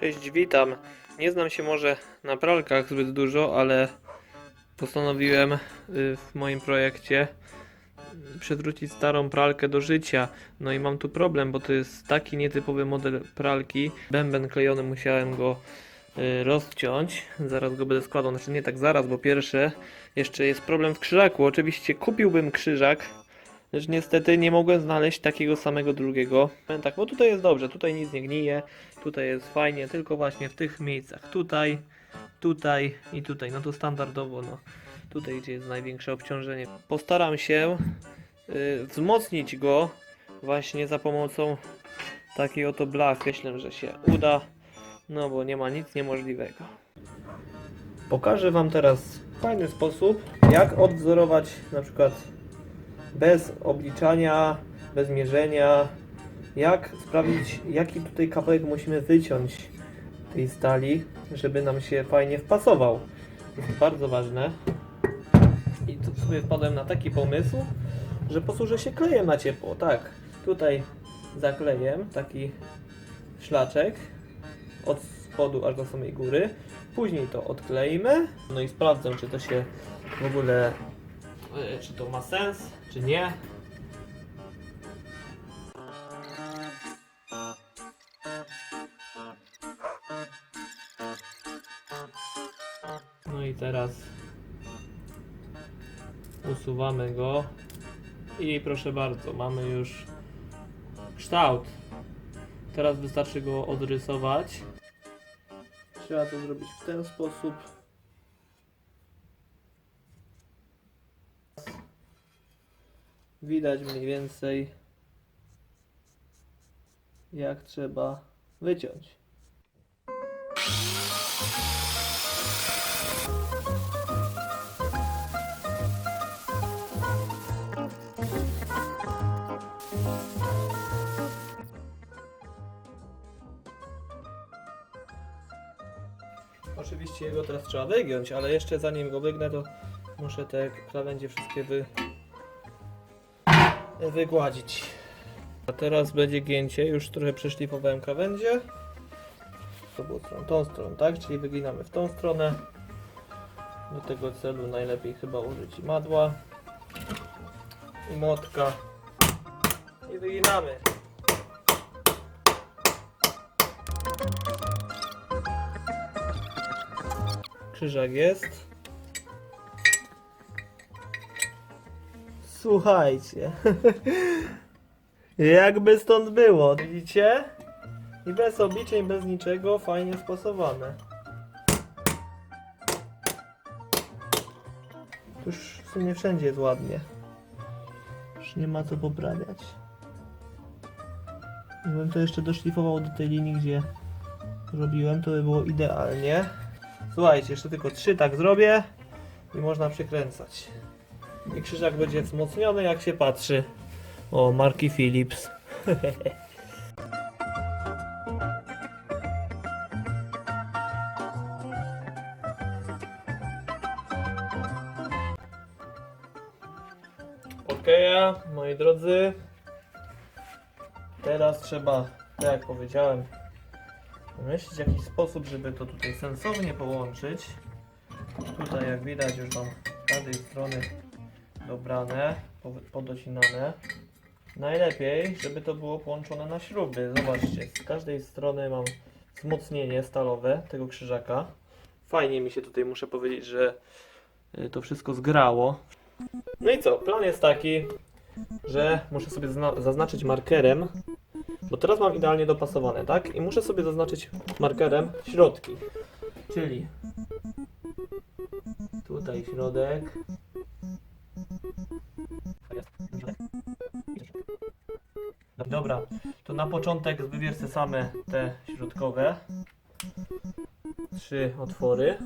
Cześć, witam. Nie znam się może na pralkach zbyt dużo, ale postanowiłem y, w moim projekcie y, przywrócić starą pralkę do życia. No i mam tu problem, bo to jest taki nietypowy model pralki. Bęben klejony, musiałem go y, rozciąć. Zaraz go będę składał, znaczy nie tak zaraz, bo pierwsze jeszcze jest problem w krzyżaku. Oczywiście kupiłbym krzyżak, lecz niestety nie mogłem znaleźć takiego samego drugiego. Tak, bo tutaj jest dobrze, tutaj nic nie gnije, tutaj jest fajnie, tylko właśnie w tych miejscach, tutaj, tutaj i tutaj, no to standardowo, no tutaj gdzie jest największe obciążenie. Postaram się y, wzmocnić go właśnie za pomocą takiej oto blachy. Myślę, że się uda, no bo nie ma nic niemożliwego. Pokażę Wam teraz fajny sposób, jak odwzorować na przykład bez obliczania, bez mierzenia, jak sprawdzić, jaki tutaj kawałek musimy wyciąć tej stali, żeby nam się fajnie wpasował. To jest bardzo ważne. I tu sobie wpadłem na taki pomysł, że posłużę się klejem na ciepło. Tak, tutaj zaklejem taki szlaczek od spodu aż do samej góry. Później to odkleimy. No i sprawdzę, czy to się w ogóle, czy to ma sens, czy nie. No i teraz usuwamy go i proszę bardzo, mamy już kształt. Teraz wystarczy go odrysować. Trzeba to zrobić w ten sposób. Widać mniej więcej jak trzeba wyciąć. Oczywiście jego teraz trzeba wygiąć, ale jeszcze zanim go wygnę, to muszę te krawędzie wszystkie wy... wygładzić. A teraz będzie gięcie, już trochę przeszlifowałem krawędzie. To było stroną, tą stroną, tak? Czyli wyginamy w tą stronę. Do tego celu najlepiej chyba użyć madła i młotka. I wyginamy. Krzyżak jest. Słuchajcie. Jakby stąd było, widzicie? I bez obliczeń, bez niczego, fajnie spasowane. Tu Już w sumie wszędzie jest ładnie. Już nie ma co poprawiać. Gdybym to jeszcze doszlifował do tej linii, gdzie robiłem, to by było idealnie. Słuchajcie, jeszcze tylko trzy tak zrobię i można przykręcać. I krzyżak będzie wzmocniony jak się patrzy. O, marki Philips. Okej, moi drodzy. Teraz trzeba, tak jak powiedziałem, wymyślić jakiś sposób, żeby to tutaj sensownie połączyć. Tutaj jak widać już mam z każdej strony dobrane, po- podocinane. Najlepiej, żeby to było połączone na śruby. Zobaczcie, z każdej strony mam wzmocnienie stalowe tego krzyżaka. Fajnie mi się tutaj muszę powiedzieć, że y, to wszystko zgrało. No i co? Plan jest taki, że muszę sobie zna- zaznaczyć markerem, bo teraz mam idealnie dopasowane, tak? I muszę sobie zaznaczyć markerem środki. Czyli tutaj środek. Dobra, to na początek wybierz sobie same te środkowe. Trzy otwory.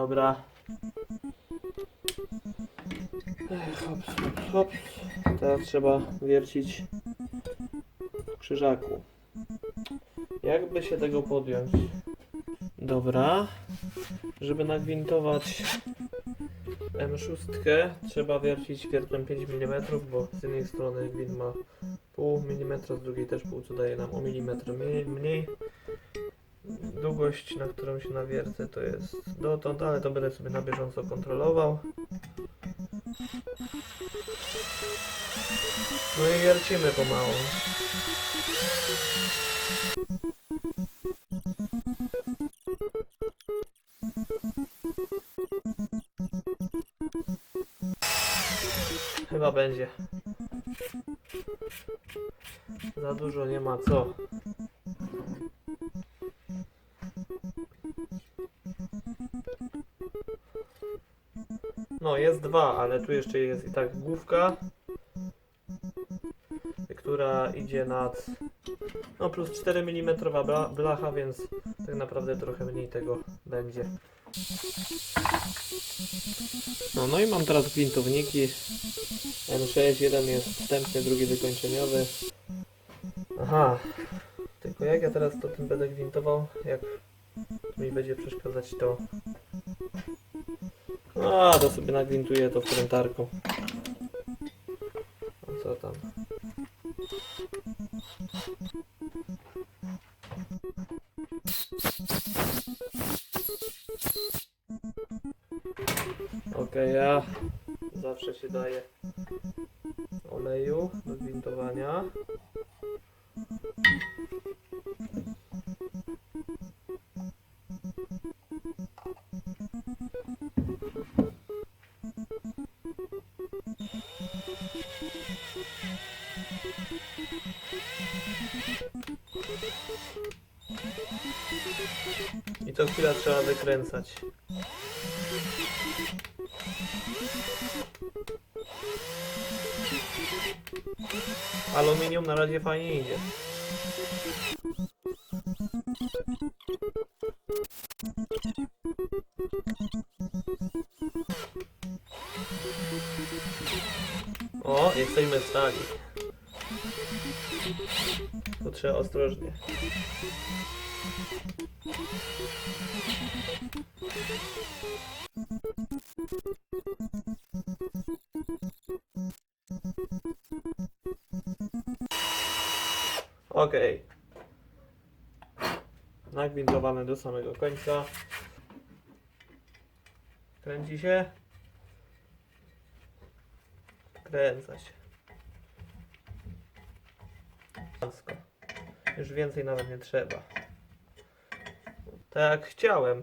Dobra. Ech, Hop, hop. Teraz trzeba wiercić krzyżaku. Jakby się tego podjąć? Dobra. Żeby nagwintować M6 trzeba wiercić wiertłem 5 mm, bo z jednej strony gwint ma pół mm, z drugiej też pół, co daje nam o milimetr mniej. Długość, na którą się nawiercę to jest dotąd, ale to będę sobie na bieżąco kontrolował. No i wiercimy pomału. Chyba będzie. Za dużo nie ma co. No, jest dwa, ale tu jeszcze jest i tak główka, która idzie nad. No, plus 4 mm bla- blacha, więc tak naprawdę trochę mniej tego będzie. No, no i mam teraz gwintowniki. M6, jeden jest wstępny, drugi wykończeniowy. Aha. Tylko jak ja teraz to tym będę gwintował, jak mi będzie przeszkadzać to. A, to sobie nagwintuję to wkrętarką. A co tam? Okej, ja zawsze się daję oleju do gwintowania. I co chwila trzeba wykręcać. Aluminium na razie fajnie idzie. O, jesteśmy stali. Trzeba ostrożnie. Okej. Nagwintowane do samego końca. Kręci się. Kręca się. Elegancko. Już więcej nawet nie trzeba. Tak jak chciałem.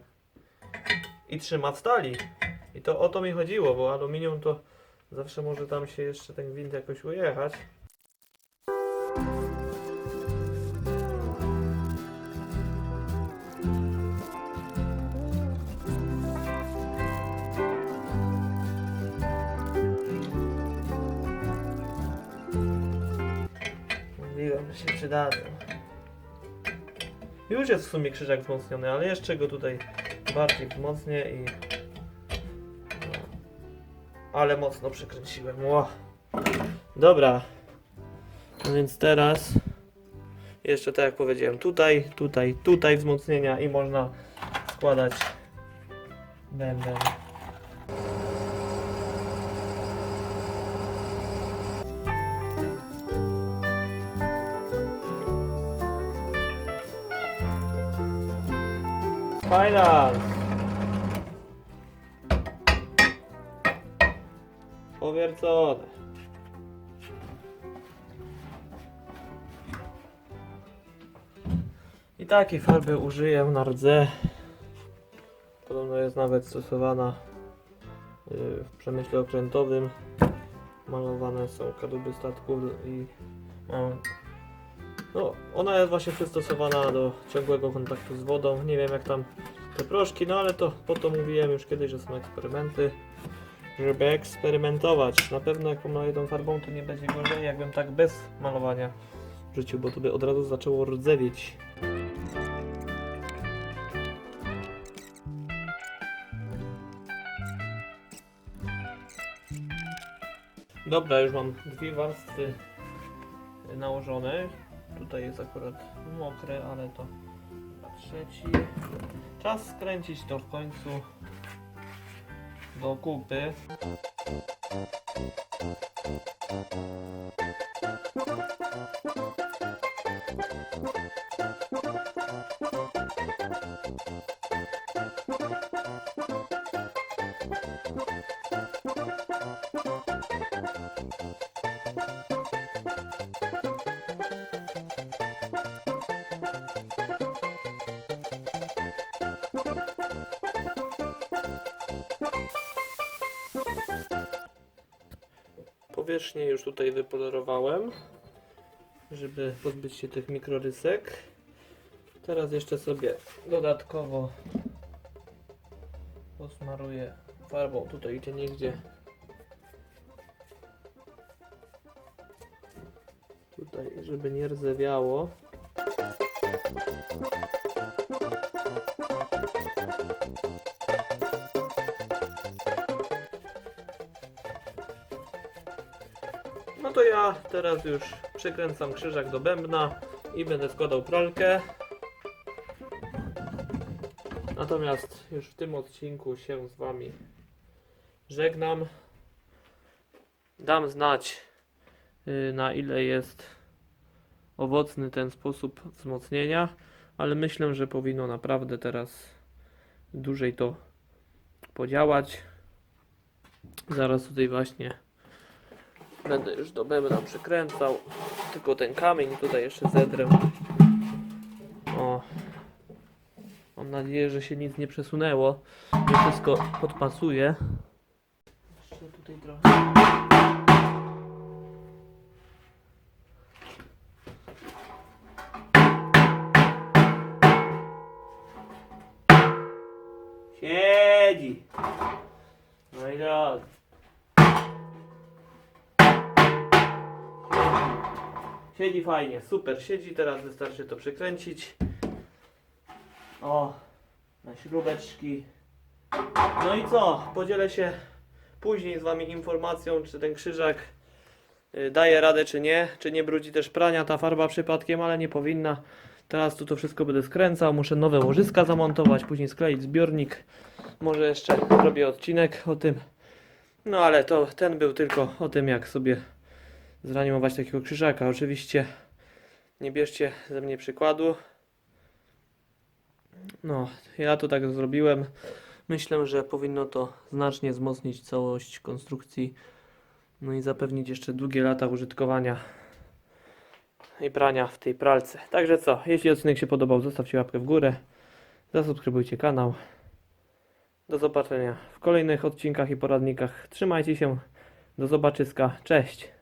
I trzyma w stali. I to o to mi chodziło, bo aluminium to zawsze może tam się jeszcze ten gwint jakoś ujechać. Mówiłem, że się przydadzą. Już jest w sumie krzyżak wzmocniony, ale jeszcze go tutaj bardziej wzmocnię i... No. Ale mocno przykręciłem. Ło. Dobra. No więc teraz jeszcze tak jak powiedziałem, tutaj, tutaj, tutaj wzmocnienia i można składać bęben. Finance. Powiercone. I takiej farby użyję na rdze. Podobno jest nawet stosowana y, w przemyśle okrętowym. Malowane są kadłuby statków i mam no, ona jest właśnie przystosowana do ciągłego kontaktu z wodą. Nie wiem jak tam te proszki, no ale to po to mówiłem już kiedyś, że są eksperymenty, żeby eksperymentować. Na pewno jak pomaluję tą farbą, to nie będzie gorzej, jakbym tak bez malowania w życiu, bo to by od razu zaczęło rdzewieć. Dobra, już mam dwie warstwy nałożone. Tutaj jest akurat mokre, ale to na trzeci. Czas skręcić to w końcu do kupy. Powierzchnię już tutaj wypolerowałem, żeby pozbyć się tych mikrorysek. Teraz jeszcze sobie dodatkowo posmaruję farbą tutaj gdzie niegdzie. Tutaj, żeby nie rdzewiało. No to ja teraz już przykręcam krzyżak do bębna i będę składał pralkę. Natomiast już w tym odcinku się z Wami żegnam. Dam znać y, na ile jest owocny ten sposób wzmocnienia, ale myślę, że powinno naprawdę teraz dłużej to podziałać. Zaraz tutaj właśnie Będę już do bębna przykręcał. Tylko ten kamień tutaj jeszcze zedrę. O. Mam nadzieję, że się nic nie przesunęło. że wszystko podpasuje. Jeszcze tutaj trochę. Siedzi. Siedzi fajnie, super siedzi, teraz wystarczy to przykręcić. O, na śrubeczki. No i co? Podzielę się później z Wami informacją, czy ten krzyżak y, daje radę, czy nie. Czy nie brudzi też prania ta farba przypadkiem, ale nie powinna. Teraz tu to wszystko będę skręcał, muszę nowe łożyska zamontować, później skleić zbiornik. Może jeszcze zrobię odcinek o tym. No ale to ten był tylko o tym, jak sobie zreanimować takiego krzyżaka. Oczywiście nie bierzcie ze mnie przykładu. No, ja to tak zrobiłem. Myślę, że powinno to znacznie wzmocnić całość konstrukcji. No i zapewnić jeszcze długie lata użytkowania i prania w tej pralce. Także co, jeśli odcinek się podobał, zostawcie łapkę w górę. Zasubskrybujcie kanał. Do zobaczenia w kolejnych odcinkach i poradnikach. Trzymajcie się. Do zobaczyska. Cześć.